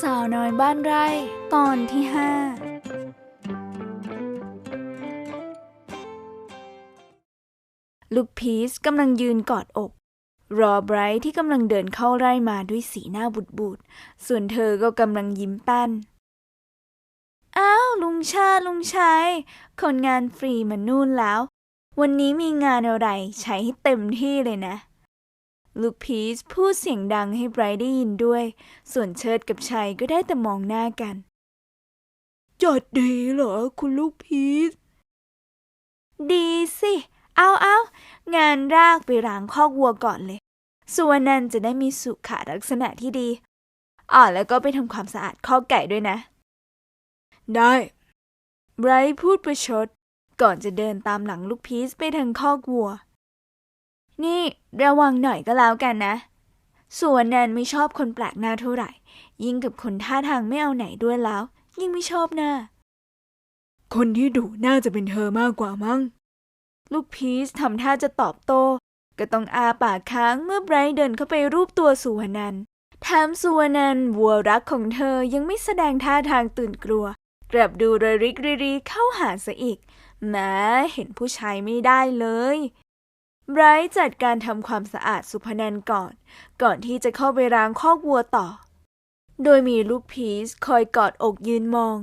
สาวน้อยบ้านไร่ ตอนที่ห้าลูกพีชกำลังยืนกอดอก รอไบรท์ที่กำลังเดินเข้าไร่มาด้วยสีหน้าบุดบูดส่วนเธอก็กำลังยิ้มแป้น อ้าว ลุงชาลุงชัยคนงานฟรีมานู่นแล้ว วันนี้มีงานอะไรใช้ให้เต็มที่เลยนะ ลูกพีชพูดเสียงดังให้ไบรท์ได้ยินด้วย ส่วนเชิดกับชัยก็ได้แต่มองหน้ากัน จัดดีเหรอคุณลูกพีช ดีสิ เอาเอางานรากไปล้างคอกวัวก่อนเลยส่วนนั้นจะได้มีสุขลักษณะที่ดีอ๋อแล้วก็ไปทำความสะอาดคอกไก่ด้วยนะ ได้ไบรท์พูดประชด ก่อนจะเดินตามหลังลูกพีชไปทางคอกวัว นี่ระวังหน่อยก็แล้วกันนะ ส่วนแนนไม่ชอบคนแปลกหน้าเท่าไหร่ ยิ่งกับคนท่าทางไม่เอาไหนด้วยแล้ว ยิ่งไม่ชอบหน้า คนที่ดุน่าจะเป็นเธอมากกว่ามั้ง ลูกพีชทำท่าจะตอบโต้ ก็ต้องอาปากค้างเมื่อไบรท์เดินเข้าไปรูปตัวสุวรรณันท์แถมสุวรรณันท์วัวรักของเธอยังไม่แสดงท่าทางตื่นกลัว กลับดูระริกรีรีเข้าหาซะอีกแม้เห็นผู้ชายไม่ได้เลย ไบรท์จัดการทำความสะอาดสุพนันก่อน ก่อนที่จะเข้าไปล้างคอกวัวต่อ โดยมีลูกพีชคอยกอดอกยืนมอง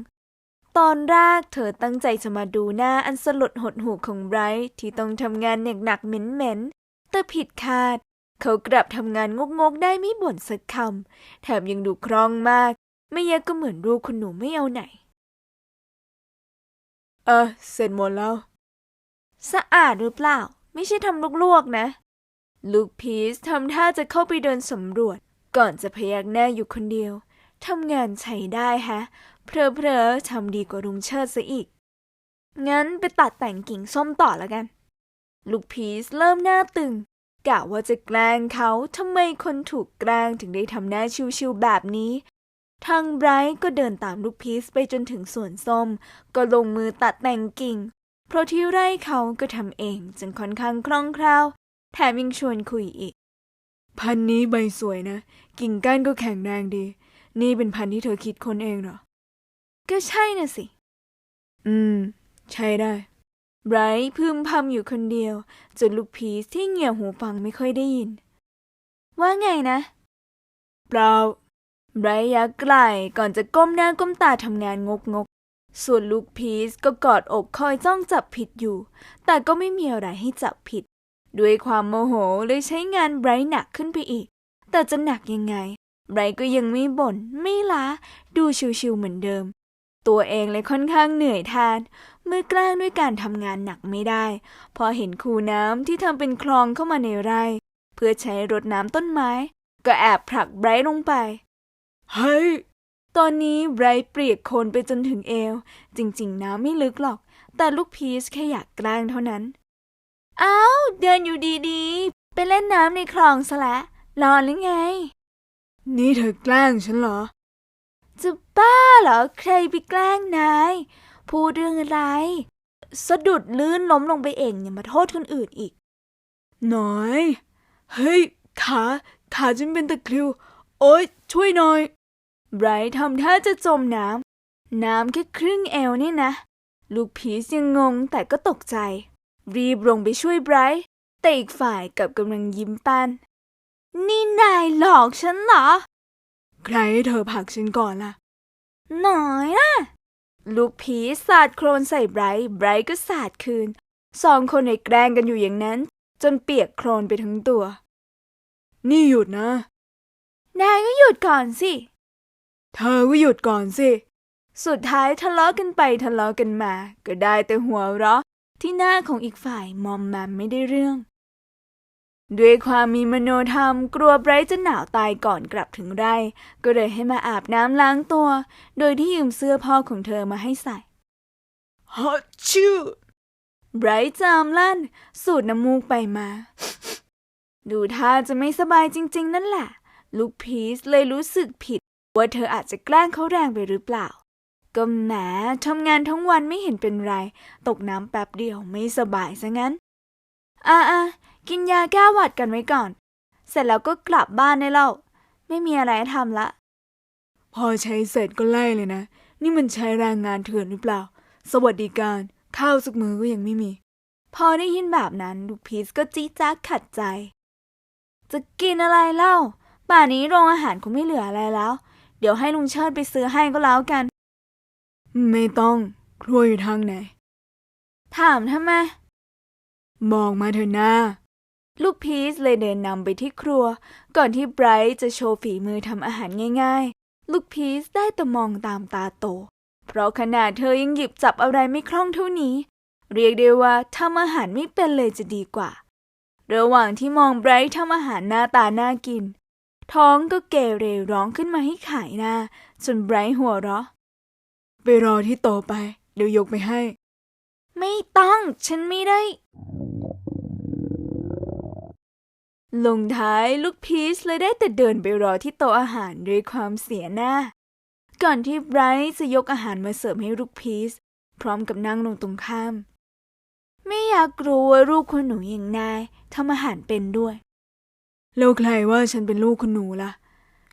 ตอนแรกเธอตั้งใจจะมาดูหน้าอันสลดหดหูของไบรท์ที่ต้องทำงานหนักๆเหม็นๆแต่ผิดคาด เขากลับทำงานงกๆได้ไม่บ่นสักคำแถมยังดูคล่องมาก ไม่ยะก็เหมือนลูคุณหนูไม่เอาไหน เออเสร็จหมดแล้ว สะอาดหรือเปล่า ไม่ใช่ทำลวกๆนะ ลูกพีชทำท่าจะเข้าไปเดินสำรวจ ก่อนจะพยักหน้าอยู่คนเดียวทำงานใช้ได้ฮะ เพลอๆทำดีกว่าลุงเชิดซะอีก งั้นไปตัดแต่งกิ่งส้มต่อแล้วกัน ลูกพีชเริ่มหน้าตึงกะว่าจะแกล้งเขาทำไมคนถูกแกล้งถึงได้ทำหน้าชิวๆแบบนี้ ทางไบรท์ก็เดินตามลูกพีชไปจนถึงสวนส้ม ก็ลงมือตัดแต่งกิ่ง เพราะที่ไร่เขาก็ทำเองจึงค่อนข้างคล่องแคล่ว แถมยังชวนคุยอีก พันธุ์นี้ใบสวยนะ กิ่งก้านก็แข็งแรงดี นี่เป็นพันธุ์ที่เธอคิดคนเองเหรอ ก็ใช่น่ะสิ อืม ใช่ได้ไบรท์พึมพำอยู่คนเดียว จนลูกพีชที่เงี่ยหูฟังไม่ค่อยได้ยิน ว่าไงนะ เปล่าไบรท์ยักไหล่ก่อนจะก้มหน้าก้มตาทำงานงกงกๆ ส่วนลูกพีชก็กอดอกคอยจ้องจับผิดอยู่ แต่ก็ไม่มีอะไรให้จับผิด ด้วยความโมโหเลยใช้งานไบรท์หนักขึ้นไปอีก แต่จะหนักยังไง ไบรท์ก็ยังไม่บ่น ไม่ล้า ดูชิวๆเหมือนเดิม ตัวเองเลยค่อนข้างเหนื่อยแทนเมื่อกล้งด้วยการทำงานหนักไม่ได้ พอเห็นคูน้ำที่ทำเป็นคลองเข้ามาในไร่ เพื่อใช้รดน้ำต้นไม้ ก็แอบผลักไบรท์ลงไป เฮ้ย ตอนนี้ไบรท์เปรียกโคนไปจนถึงเอว จริงๆน้ำไม่ลึกหรอก แต่ลูกพีชแค่อยากแกล้งเท่านั้นอ้าวเดินอยู่ดีๆ ไปเล่นน้ำในคลองซะและรอนหรือไง นี่เธอแกล้งฉันเหรอ จะบ้าเหรอ ใครไปแกล้งนาย พูดเรื่องอะไร สะดุดลื่นล้มลงไปเองอย่ามาโทษคนอื่นอีกหน่อย เฮ้ย ขา ขาฉันเป็นตะคริว โอ๊ย ช่วยหน่อย ไบรท์ทำท่าจะจมน้ำ น้ำแค่ครึ่งเอวนี่นะ ลูกพียังงงแต่ก็ตกใจ รีบลงไปช่วยไบรท์แต่อีกฝ่ายกับกำลังยิ้มปัน นี่นายหลอกฉันเหรอ ใครให้เธอผลักฉันก่อนล่ะ หน่อยนะลูกผีสาดโครนใส่ไบรท์ไบรท์ก็สาดคืน สองคนในแกล้งกันอยู่อย่างนั้น จนเปียกโครนไปทั้งตัว นี่หยุดนะ นายก็หยุดก่อนสิ เธอก็หยุดก่อนสิ สุดท้ายทะเลาะกันไปทะเลาะกันมา ก็ได้แต่หัวเราะ ที่หน้าของอีกฝ่ายมอมแมมไม่ได้เรื่อง ด้วยความมีมโนธรรมกลัวไบรท์จะหนาวตายก่อนกลับถึงไร่ ก็เลยให้มาอาบน้ำล้างตัว โดยที่ยืมเสื้อพ่อของเธอมาให้ใส่ฮอชื่อไบรท์จามลั่น สูดน้ำมูกไปมา ดูท่าจะไม่สบายจริง ๆ นั่นแหละ ลูกพีชเลยรู้สึกผิด ว่าเธออาจจะแกล้งเขาแรงไปหรือเปล่า ก็แหมทำงานทั้งวันไม่เห็นเป็นไร ตกน้ำแป๊บเดียวไม่สบายซะงั้น อะอะกินยาแก้หวัดกันไว้ก่อน เสร็จแล้วก็กลับบ้านได้แล้วไม่มีอะไรให้ทำละ พอใช้เสร็จก็ไล่เลยนะ นี่มันใช้แรงงานเถื่อนหรือเปล่า สวัสดิการ ข้าวสักมือก็ยังไม่มี พอได้ยินแบบนั้นลูกพีชก็จี๊ดจ๊าดขัดใจ จะกินอะไรเล่า ป่านนี้โรงอาหารคงไม่เหลืออะไรแล้ว เดี๋ยวให้ลุงเชิดไปซื้อให้ก็แล้วกัน ไม่ต้อง ครัวอยู่ทางไหน ถามทำไม บอกมาเถอะนะ ลูกพีชเลยเดินนำไปที่ครัว ก่อนที่ไบรท์จะโชว์ฝีมือทำอาหารง่ายๆ ลูกพีชได้แต่มองตามตาโต เพราะขนาดเธอยังหยิบจับอะไรไม่คล่องเท่านี้ เรียกได้ว่าทำอาหารไม่เป็นเลยจะดีกว่า ระหว่างที่มองไบรท์ทำอาหารหน้าตาน่ากิน ท้องก็เกเรร้องขึ้นมาให้ขายหน้าจนไบรท์หัวเราะ ไปรอที่โตะไป เดี๋ยวยกไปให้ ไม่ต้อง ฉันไม่ได้ ลงท้ายลูกพีชเลยได้แต่เดินไปรอที่โต๊ะอาหารด้วยความเสียหน้า ก่อนที่ไบรท์จะยกอาหารมาเสิร์ฟให้ลูกพีชพร้อมกับนั่งลงตรงข้าม ไม่อยากรู้ว่าลูกคนหนูอย่างนายทำอาหารเป็นด้วย แล้วใครว่าฉันเป็นลูกคุณหนูล่ะ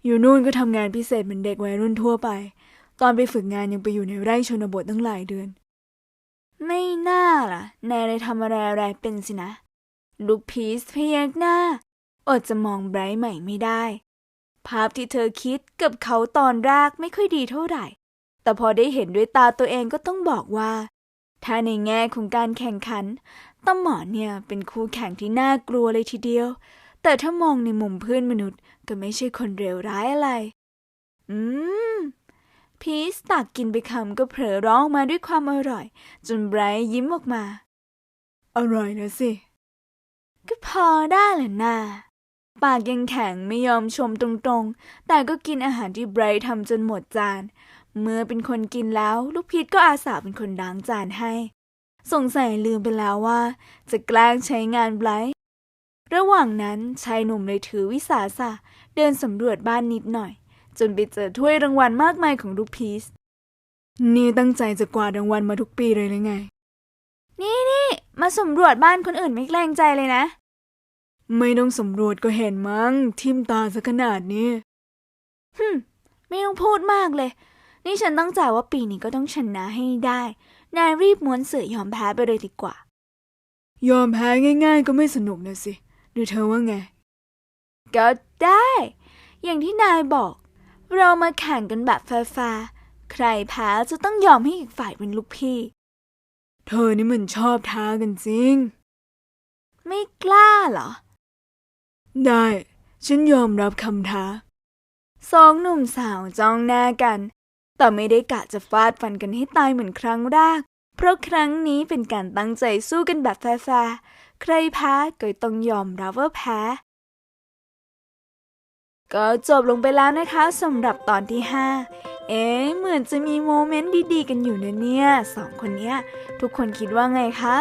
อยู่นู่นก็ทำงานพิเศษเหมือนเด็กวัยรุ่นทั่วไป ตอนไปฝึกงานยังไปอยู่ในไร่ชนบทตั้งหลายเดือน ไม่น่าล่ะ นายเลยทำอะไรอะไรเป็นสินะ ลูกพีชพยักหน้า อดจะมองไบรท์ใหม่ไม่ได้ ภาพที่เธอคิดกับเขาตอนแรกไม่ค่อยดีเท่าไหร่ แต่พอได้เห็นด้วยตาตัวเองก็ต้องบอกว่า ถ้าในแง่ของการแข่งขันต้อหมอนเนี่ยเป็นคู่แข่งที่น่ากลัวเลยทีเดียว แต่ถ้ามองในมุมเพื่อนมนุษย์ก็ไม่ใช่คนเลวร้ายอะไร อืม พีชตักกินไปคำก็เผลอร้องมาด้วยความอร่อย จนไบรท์ยิ้มออกมา อร่อยนะสิ ก็พอได้แหละนาปากยังแข็งไม่ยอมชมตรงๆ แต่ก็กินอาหารที่ไบรท์ทำจนหมดจาน เมื่อเป็นคนกินแล้ว ลูกพีชก็อาสาเป็นคนล้างจานให้ สงสัยลืมไปแล้วว่า จะแกล้งใช้งานไบรท์ ระหว่างนั้นชายหนุ่มเลยถือวิสาสะเดินสำรวจบ้านนิดหน่อย จนไปเจอถ้วยรางวัลมากมายของลูกพีชนี่ตั้งใจจะกวาดรางวัลมาทุกปีเลยหรือไง นี่นี่มาสำรวจบ้านคนอื่นไม่เกรงใจเลยนะ ไม่ต้องสำรวจก็เห็นมั้ง ทิมตาซะขนาดนี้ฮึมไม่ต้องพูดมากเลย นี่ฉันตั้งใจว่าปีนี้ก็ต้องชนะให้ได้ นายรีบม้วนเสือยอมแพ้ไปเลยดีกว่า ยอมแพ้ง่าย ๆ ก็ไม่สนุกนะสิ หรือเธอว่าไง ก็ได้ อย่างที่นายบอก เรามาแข่งกันแบบแฟร์ๆใครแพ้จะต้องยอมให้อีกฝ่ายเป็นลูกพี่ เธอนี่มันชอบท้ากันจริง ไม่กล้าเหรอ ได้ ฉันยอมรับคำท้า สองหนุ่มสาวจ้องหน้ากัน แต่ไม่ได้กะจะฟาดฟันกันให้ตายเหมือนครั้งแรก เพราะครั้งนี้เป็นการตั้งใจสู้กันแบบแฟร์ๆ ใครแพ้ก็ต้องยอมรับว่าแพ้ ก็จบลงไปแล้วนะคะสำหรับตอนที่ 5 เอ๊ะเหมือนจะมีโมเมนต์ดีๆกันอยู่นะเนี่ยสองคนเนี้ย ทุกคนคิดว่าไงคะ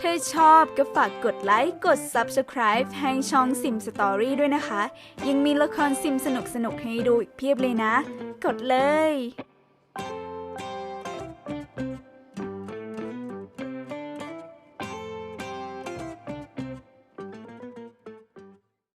ถ้าชอบก็ฝากกดไลค์ กด Subscribe ให้ช่องซิมสตอรี่ด้วยนะคะ ยังมีละครซิมสนุกๆให้ดูอีกเพียบเลยนะ กดเลย